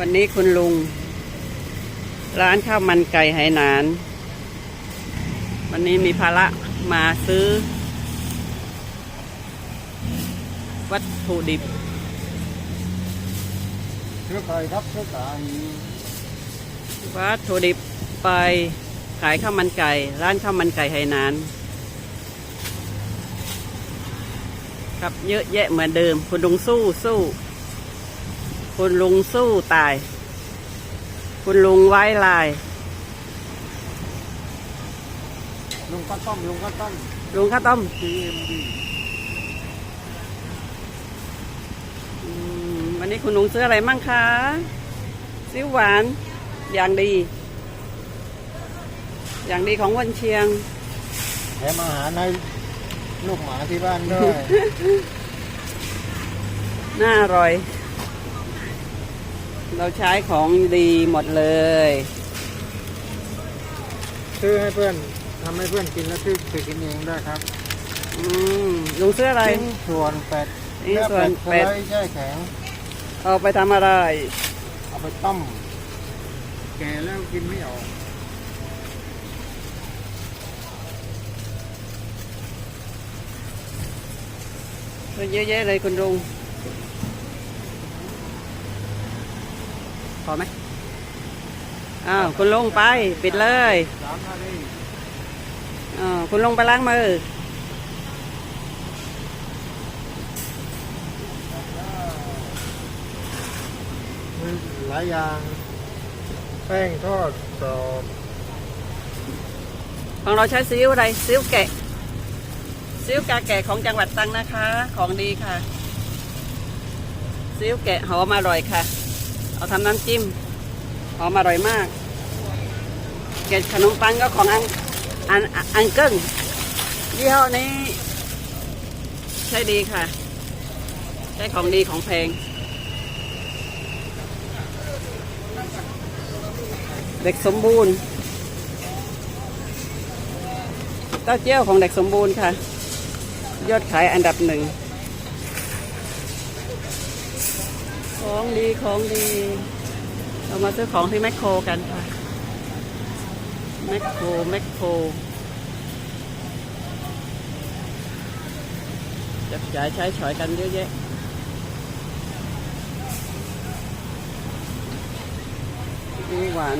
วันนี้คุณลุง ร้านข้าวมันไก่ไหหนาน วันนี้มีภาระมาซื้อ วัตถุดิบเชื่อไก่ครับเชื่อไก่วัตถุดิบไปขายข้าวมันไก่ ร้านข้าวมันไก่ไหหนานครับเยอะแยะเหมือนเดิม คุณลุงสู้สู้ คุณลุงสู้ตาย คุณลุงไว้ลาย ลุงก็ต้มลุงก็ต้มลุงข้าวต้ม TMD อืมวันนี้คุณลุงซื้ออะไรมั่งคะซิ้วหวาน อย่างดี อย่างดีของวันเชียง แถมอาหารให้ลูกหมาที่บ้านด้วย น่าอร่อย เราใช้ของดีหมดเลย ซื้อให้เพื่อนทำให้เพื่อนกินแล้วซื้อไปกินเองได้ครับอืมลุงซื้ออะไร ชิ้นส่วนเป็ดชิ้นส่วนเป็ดสไลด์แช่แข็ง เอาไปทำอะไร เอาไปต้ม แก่แล้วกินไม่ออกเยอะแยะเลยคุณลุง พอไหมอ้าวคุณลุงไป ปิดเลยสามนาทีอ้าวคุณลุงไปล้างมือมีหลายอย่าง แป้งทอดกรอบของเราใช้ซีอิ๊วอะไรซีอิ๊วแกะซีอิ๊วกาแกะของจังหวัดตรังนะคะ ของดีค่ะซีอิ๊วแกะหอมอร่อยค่ะ เอาทำน้ำจิ้มหอมอร่อยมาก เกล็ดขนมปังก็ของอังอันอันอังเกิ้งยี่ห้อนี้ ใช้ดีค่ะ ใช้ของดีของแพง เด็กสมบูรณ์เต้าเจี้ยวของเด็กสมบูรณ์ค่ะ ยอดขายอันดับหนึ่ง ของดีของดี เรามาซื้อของที่แมคโครกันค่ะ แมคโครแมคโครจับจ่ายใช้ฉอยกันเยอะแยะดีหวาน